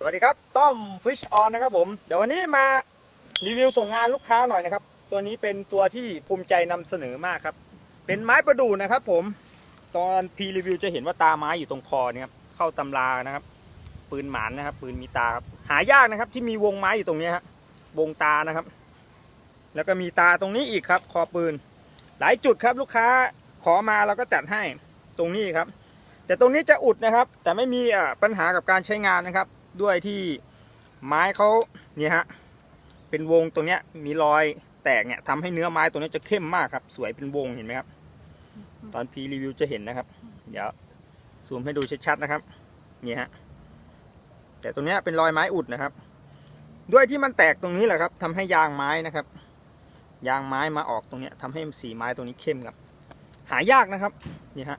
สวัสดีครับ ต้อมฟิชออนนะครับผม เดี๋ยววันนี้มารีวิวส่งงานลูกค้าหน่อยนะครับ ตัวนี้เป็นตัวที่ภูมิใจนำเสนอมากครับ เป็นไม้ประดู่นะครับผม ตอนพีรีวิวจะเห็นว่าตาไม้อยู่ตรงคอเนี่ยครับ เข้าตำรานะครับ ปืนหมานนะครับ ปืนมีตาครับ หายากนะครับที่มีวงไม้อยู่ตรงนี้ยฮะ วงตานะครับ แล้วก็มีตาตรงนี้อีกครับ คอปืน หลายจุดครับลูกค้าขอมาเราก็จัดให้ ตรงนี้ครับ แต่ตรงนี้จะอุดนะครับ แต่ไม่มีปัญหากับการใช้งานนะครับ ด้วยที่ไม้เขาเนี่ยฮะเป็นวงตรงเนี้ยมีรอยแตกเนี่ยทำให้เนื้อไม้ตรงนี้จะเข้มมากครับ สวยเป็นวงเห็นไหมครับ ตอนพีรีวิวจะเห็นนะครับ เดี๋ยวซูมให้ดูชัดๆนะครับเนี่ยฮะแต่ตรงเนี้ยเป็นรอยไม้อุดนะครับ ด้วยที่มันแตกตรงนี้แหละครับทำให้ยางไม้นะครับ ยางไม้มาออกตรงเนี้ยทำให้สีไม้ตรงนี้เข้มครับ หายากนะครับนี่ฮะ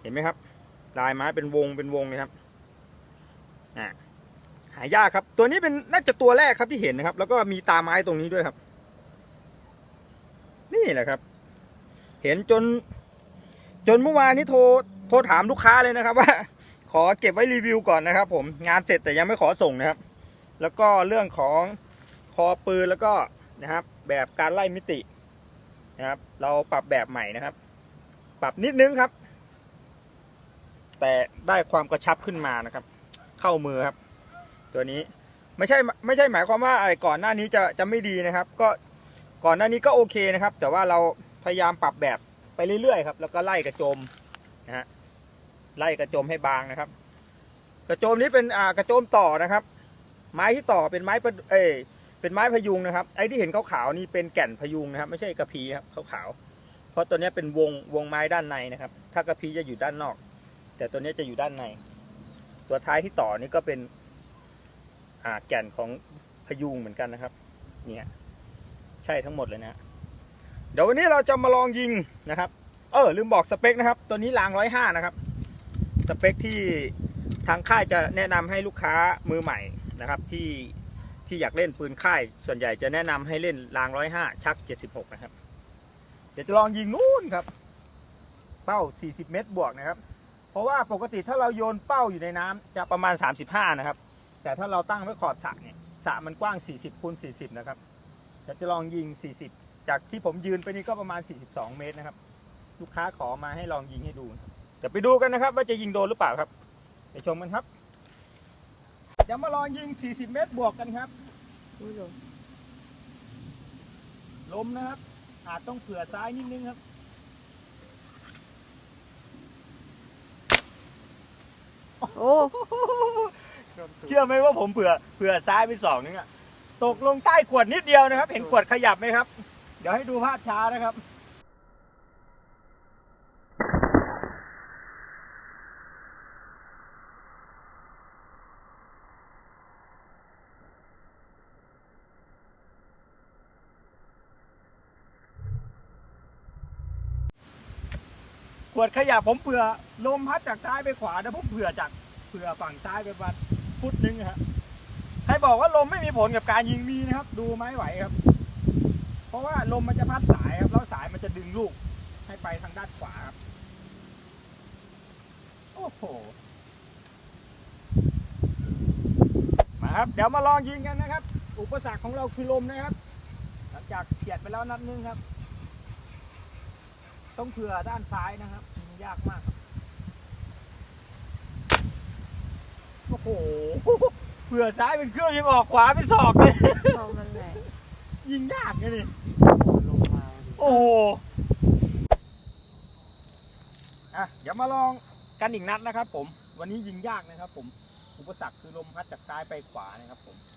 เห็นไหมครับ ลายไม้เป็นวงเป็นวงเลยครับ อ่าหายากครับ ตัวนี้เป็นน่าจะตัวแรกครับที่เห็นนะครับ แล้วก็มีตาไม้ตรงนี้ด้วยครับ นี่แหละครับ เห็นจน จนเมื่อวานนี้โทรโทรถามลูกค้าเลยนะครับ ว่า ขอเก็บไว้รีวิวก่อนนะครับ ผมงานเสร็จแต่ยังไม่ขอส่งนะครับ แล้วก็เรื่องของคอปืนแล้วก็นะครับ แบบการไล่มิตินะครับ เราปรับแบบใหม่นะครับ ปรับนิดนึงครับ แต่ได้ความกระชับขึ้นมานะครับ เข้ามือครับ ตัวนี้ไม่ใช่ไม่ใช่หมายความว่าไอ้ก่อนหน้านี้จะจะไม่ดีนะครับ ก็ก่อนหน้านี้ก็โอเคนะครับ แต่ว่าเราพยายามปรับแบบไปเรื่อยๆครับ แล้วก็ไล่กระโจมนะฮะไล่กระโจมให้บางนะครับ กระโจมนี้เป็นอ่ากระโจมต่อนะครับ ไม้ที่ต่อเป็นไม้เอเป็นไม้พยุงนะครับ ไอ้ที่เห็นขาวๆนี่เป็นแก่นพยุงนะครับ ไม่ใช่กระพีครับขาวๆเพราะตัวนี้เป็นวงวงไม้ด้านในนะครับ ถ้ากระพีจะอยู่ด้านนอก แต่ตัวนี้จะอยู่ด้านใน ตัวท้ายที่ต่อนี่ก็เป็นอ่าแก่นของพยุงเหมือนกันนะครับ เนี่ยใช่ทั้งหมดเลยนะเดี๋ยววันนี้เราจะมาลองยิงนะครับ เออลืมบอกสเปคนะครับ ตัวนี้รางร้อยห้านะครับ สเปคที่ทางค่ายจะแนะนำให้ลูกค้ามือใหม่นะครับ ที่ที่อยากเล่นปืนค่าย ส่วนใหญ่จะแนะนำให้เล่นรางร้อยห้าชักเจ็ดสิบหกนะครับ เดี๋ยวจะลองยิงนู่นครับ เป้า40เมตรบวกนะครับ ราะว่าปกติถ้าเราโยนเป้าอยู่ในน้ำจะประมาณ 35 นะครับ แต่ถ้าเราตั้งไว้ขอบสระเนี่ยสระมันกว้าง 40คูณ40 นะครับเดี๋ยวจะลองยิง 40 จากที่ผมยืนไปนี่ก็ประมาณ 42 เมตรนะครับ ลูกค้าขอมาให้ลองยิงให้ดูนะครับเดี๋ยวไปดูกันนะครับ ว่าจะยิงโดนหรือเปล่าครับ ไปชมกันครับเดี๋ยวมาลองยิง 40 เมตรบวกกันครับอุ้ยลงลมนะครับ อาจต้องเผื่อซ้ายนิดนึงครับ โอ้เชื่อไหมว่าผมเผื่อเผื่อซ้ายไปสองนึงอะตกลงใต้ขวดนิดเดียวนะครับ เห็นขวดขยับไหมครับ เดี๋ยวให้ดูภาพช้านะครับ วดขยับผมเผื่อลมพัดจากซ้ายไปขวาแล้วผมเผื่อจากเผื่อฝั่งซ้ายไปประมาณฟุตนึงอะฮะใครบอกว่าลมไม่มีผลกับการยิงมีนะครับ ดูไม้ไหวครับ เพราะว่าลมมันจะพัดสายครับแล้วสายมันจะดึงลูก ให้ไปทางด้านขวาครับโอ้โหมาครับ เดี๋ยวมาลองยิงกันนะครับ อุปสรรคของเราคือลมนะครับ หลังจากเขียดไปแล้วนัดนึงครับ ต้องเผื่อด้านซ้ายนะครับมันยากมากครับโอ้โห เผื่อซ้ายเป็นเครื่องยังออกขวาเป็นศอกเลยลมมันแรงยิงยากเลยนี่ลงมาโอ้โห อะ เดี๋ยวมาลองกันอีกนัดนะครับผม วันนี้ยิงยากนะครับผม อุปสรรคคือลมพัดจากซ้ายไปขวานะครับผมเ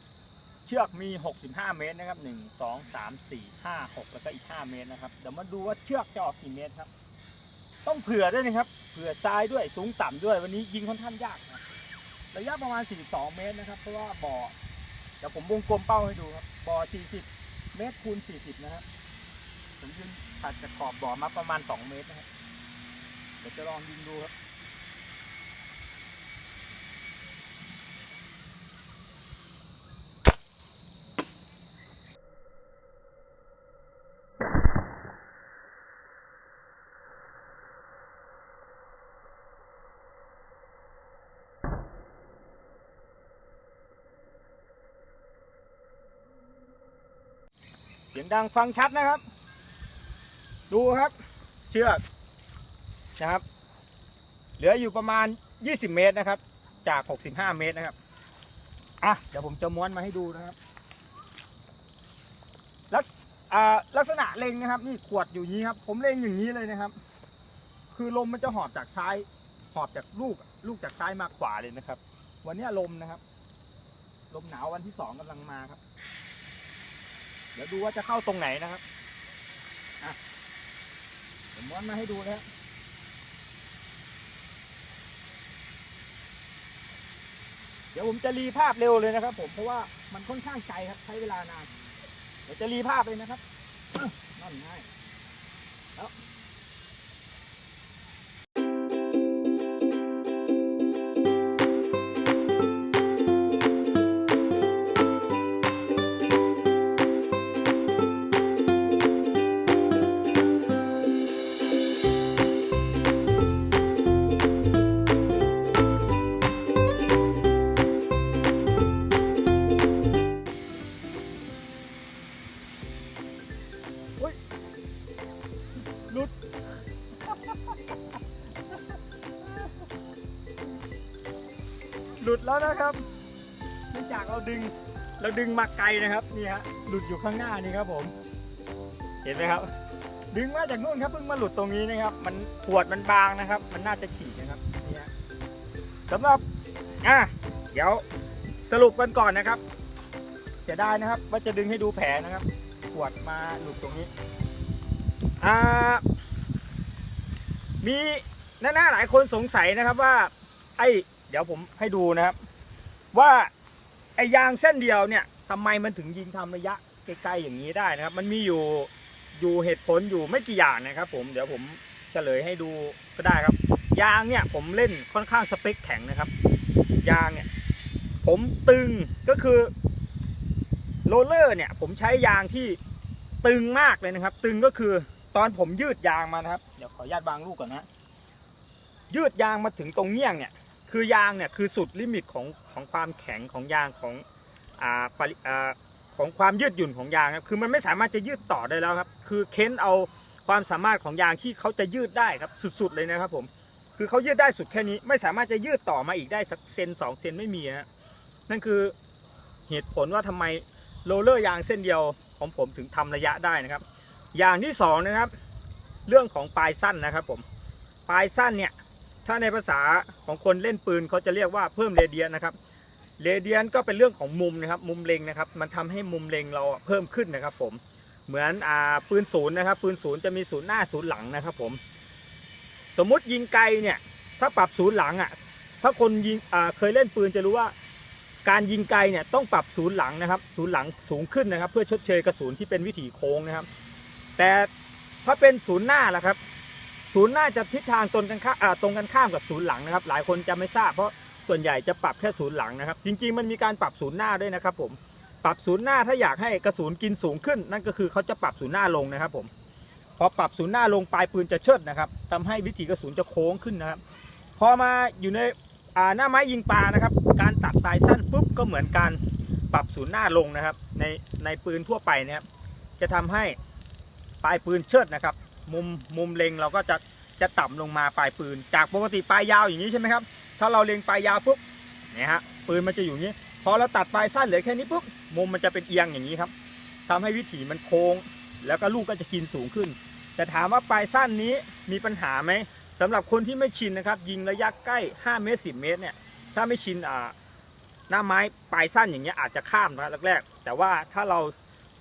ชือกมี 65 เมตรนะครับ 1 2 3 4 5 6 แล้วก็อีก 5 เมตรนะครับ เดี๋ยวมาดูว่าเชือกจะออกกี่เมตรครับ ต้องเผื่อด้วยนะครับ เผื่อซ้ายด้วย สูงต่ำด้วย วันนี้ยิงค่อนข้างยากนะครับระยะประมาณ 42 เมตรนะครับ เพราะว่าบ่อ เดี๋ยวผมวงกลมเป้าให้ดูครับ บ่อ 40 เมตรคูณ 40 นะครับ ผมยืนถัดจากขอบบ่อมาประมาณ 2 เมตรนะครับ เดี๋ยวจะลองยิงดูครับ สียงดังฟังชัดนะครับ ดูครับ เชือกนะครับ เหลืออยู่ประมาณ 20 เมตรนะครับ จาก 65 เมตรนะครับอะเดี๋ยวผมจะม้วนมาให้ดูนะครับ ลักษลักษณะเล็งนะครับ นี่ขวดอยู่นี้ครับ ผมเล็งอย่างนี้เลยนะครับ คือลมมันจะหอบจากซ้าย หอบจากลูกลูกจากซ้ายมาขวาเลยนะครับ วันนี้ลมนะครับ ลมหนาววันที่สองกำลังมาครับ เดี๋ยวดูว่าจะเข้าตรงไหนนะครับอะผมม้วนมาให้ดูนะครับเดี๋ยวผมจะรีภาพเร็วเลยนะครับ ผมเพราะว่ามันค่อนข้างไกลครับ ใช้เวลานาน เดี๋ยวจะรีภาพเลยนะครับนั่นง่ายแล้ว แล้วนะครับเนื่องจากเราดึงเราดึงมาไกลนะครับนี่ฮะหลุดอยู่ข้างหน้านี่ครับผม เห็นไหมครับ ดึงมาจากนู่นครับเพิ่งมาหลุดตรงนี้นะครับ มันขวดมันบางนะครับ มันน่าจะฉีกนะครับนี่ฮะสำหรับอะเดี๋ยวสรุปกันก่อนนะครับเสียดายนะครับ ว่าจะดึงให้ดูแผลนะครับ ขวดมาหลุดตรงนี้อ่ามีหน้าๆหลายคนสงสัยนะครับว่าไอ้ เดี๋ยวผมให้ดูนะครับ ว่าไอ้ยางเส้นเดียวเนี่ยทำไมมันถึงยิงทำระยะไกลๆอย่างนี้ได้นะครับ มันมีอยู่อยู่เหตุผลอยู่ไม่กี่อย่างนะครับ ผมเดี๋ยวผมเฉลยให้ดูก็ได้ครับ ยางเนี่ยผมเล่นค่อนข้างสเปคแข็งนะครับ ยางเนี่ยผมตึงก็คือโรลเลอร์เนี่ยผมใช้ยางที่ตึงมากเลยนะครับ ตึงก็คือตอนผมยืดยางมานะครับ เดี๋ยวขออนุญาตวางลูกก่อนนะยืดยางมาถึงตรงเงี้ยงเนี่ย คือยางเนี่ยคือสุดลิมิตของของความแข็งของยางของอ่าปริอ่าของความยืดหยุ่นของยางครับคือมันไม่สามารถจะยืดต่อได้แล้วครับ คือเค้นเอาความสามารถของยางที่เขาจะยืดได้ครับสุดๆเลยนะครับผมคือเขายืดได้สุดแค่นี้ไม่สามารถจะยืดต่อมาอีกได้สักเซนสองเซนไม่มีฮะนั่นคือเหตุผลว่าทำไมโรลเลอร์ยางเส้นเดียวของผมถึงทำระยะได้นะครับ อย่างที่สองนะครับ เรื่องของปลายสั้นนะครับผมปลายสั้นเนี่ย ถ้าในภาษาของคนเล่นปืนเขาจะเรียกว่าเพิ่มเรเดียนนะครับเรเดียนก็เป็นเรื่องของมุมนะครับมุมเล็งนะครับ มันทำให้มุมเล็งเราเพิ่มขึ้นนะครับ ผมเหมือนอ่าปืนศูนย์นะครับ ปืนศูนย์จะมีศูนย์หน้าศูนย์หลังนะครับ ผม สมมุติยิงไกลเนี่ย ถ้าปรับศูนย์หลังอะ ถ้าคนยิงอ่าเคยเล่นปืนจะรู้ว่า การยิงไกลเนี่ยต้องปรับศูนย์หลังนะครับ ศูนย์หลังสูงขึ้นนะครับ เพื่อชดเชยกระสุนที่เป็นวิถีโค้งนะครับ แต่ถ้าเป็นศูนย์หน้าล่ะครับ ศูนย์หน้าจะทิศทางตรงกันข้ามตรงกันข้ามกับศูนย์หลังนะครับ หลายคนจะไม่ทราบเพราะส่วนใหญ่จะปรับแค่ศูนย์หลังนะครับ จริง ๆ มันมีการปรับศูนย์หน้าด้วยนะครับผมปรับศูนย์หน้าถ้าอยากให้กระสุนกินสูงขึ้น นั่นก็คือเขาจะปรับศูนย์หน้าลงนะครับผมพอปรับศูนย์หน้าลงปลายปืนจะเชิดนะครับทำให้วิถีกระสุนจะโค้งขึ้นนะครับพอมาอยู่ในหน้าไม้ยิงปลานะครับ การตัดปลายสั้นปุ๊บก็เหมือนการปรับศูนย์หน้าลงนะครับ ในในปืนทั่วไปนะครับจะทำให้ปลายปืนเชิดนะครับ มุมมุมเล็งเราก็จะจะต่ำลงมาปลายปืน จากปกติปลายยาวอย่างนี้ใช่ไหมครับ ถ้าเราเล็งปลายยาวปุ๊บเนี่ยฮะปืนมันจะอยู่อย่างนี้พอเราตัดปลายสั้นเหลือแค่นี้ปุ๊บมุมมันจะเป็นเอียงอย่างนี้ครับทำให้วิถีมันโค้ง แล้วก็ลูกก็จะกินสูงขึ้น แต่ถามว่าปลายสั้นนี้มีปัญหาไหมสำหรับคนที่ไม่ชินนะครับ ยิงระยะใกล้ 5 เมตร 10 เมตรเนี่ยถ้าไม่ชินอ่าหน้าไม้ปลายสั้นอย่างเงี้ยอาจจะข้ามนะแรกๆแต่ว่าถ้าเรา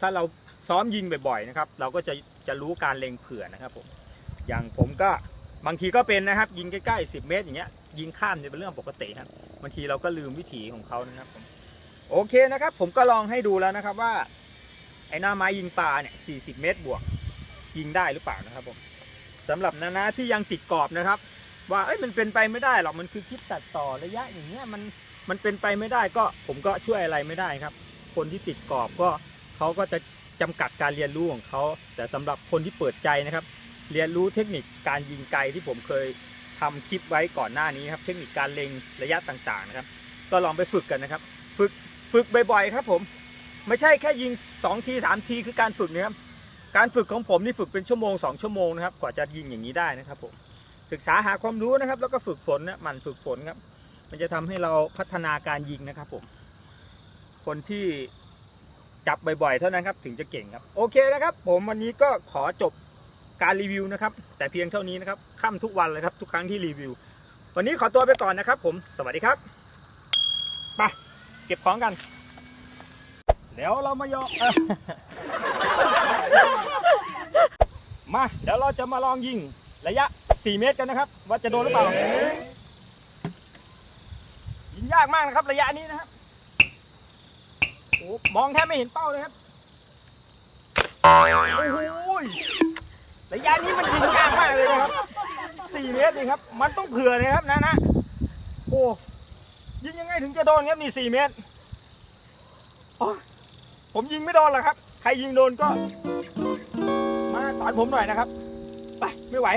ถ้าเราซ้อมยิงบ่อยๆนะครับ เราก็จะ จะรู้การเล็งเผื่อนะครับผมอย่างผมก็บางทีก็เป็นนะครับ ยิงใกล้ๆ10 เมตร อย่างเงี้ยยิงข้ามเนี่ยเป็นเรื่องปกติครับบางทีเราก็ลืมวิถีของเขานะครับผมโอเคนะครับ ผมก็ลองให้ดูแล้วนะครับว่า ไอ้หน้าไม้ยิงปลาเนี่ย40 เมตรบวก ยิงได้หรือเปล่านะครับผมสำหรับนานาที่ยังติดกรอบนะครับ ว่าเอ้ยมันเป็นไปไม่ได้หรอกมันคือคลิปตัดต่อระยะอย่างเงี้ยมันมันเป็นไปไม่ได้ก็ผมก็ช่วยอะไรไม่ได้ครับ คนที่ติดกรอบก็เขาก็จะ จำกัดการเรียนรู้ของเขา แต่สำหรับคนที่เปิดใจนะครับ เรียนรู้เทคนิคการยิงไกลที่ผมเคยทำคลิปไว้ก่อนหน้านี้ครับ เทคนิคการเล็งระยะต่างๆนะครับ ก็ลองไปฝึกกันนะครับ ฝึกฝึกบ่อยๆครับผม ไม่ใช่แค่ยิง2ที3ทีคือการฝึกนะครับ การฝึกของผมนี่ฝึกเป็นชั่วโมง 2 ชั่วโมงนะครับ กว่าจะยิงอย่างนี้ได้นะครับผม ศึกษาหาความรู้นะครับ แล้วก็ฝึกฝนนะหมันฝึกฝนครับ มันจะทำให้เราพัฒนาการยิงนะครับผม คนที่ จับบ่อยๆ เท่านั้นครับถึงจะเก่งครับ โอเคนะครับ ผมวันนี้ก็ขอจบการรีวิวนะครับ แต่เพียงเท่านี้นะครับค่ำทุกวันเลยครับ ทุกครั้งที่รีวิว วันนี้ขอตัวไปก่อนนะครับ ผมสวัสดีครับไปเก็บของกันเดี๋ยวเรามายอเอ้อมาเดี๋ยวเราจะมาลองยิงระยะ 4 เมตรกันนะครับ ว่าจะโดนหรือเปล่ายิงยากมากนะครับ ระยะนี้นะครับ มองแทบไม่เห็นเป้าเลยครับ โอ้โหระยะนี้มันยิงยากมากเลยนะครับ4เมตรนี่ครับ มันต้องเผื่อนะครับนะนะโอ้ยิงยังไงถึงจะโดนครับนี่4เมตรผมยิงไม่โดนหรอกครับ ใครยิงโดนก็ มาสอนผมหน่อยนะครับ ไปไม่ไหว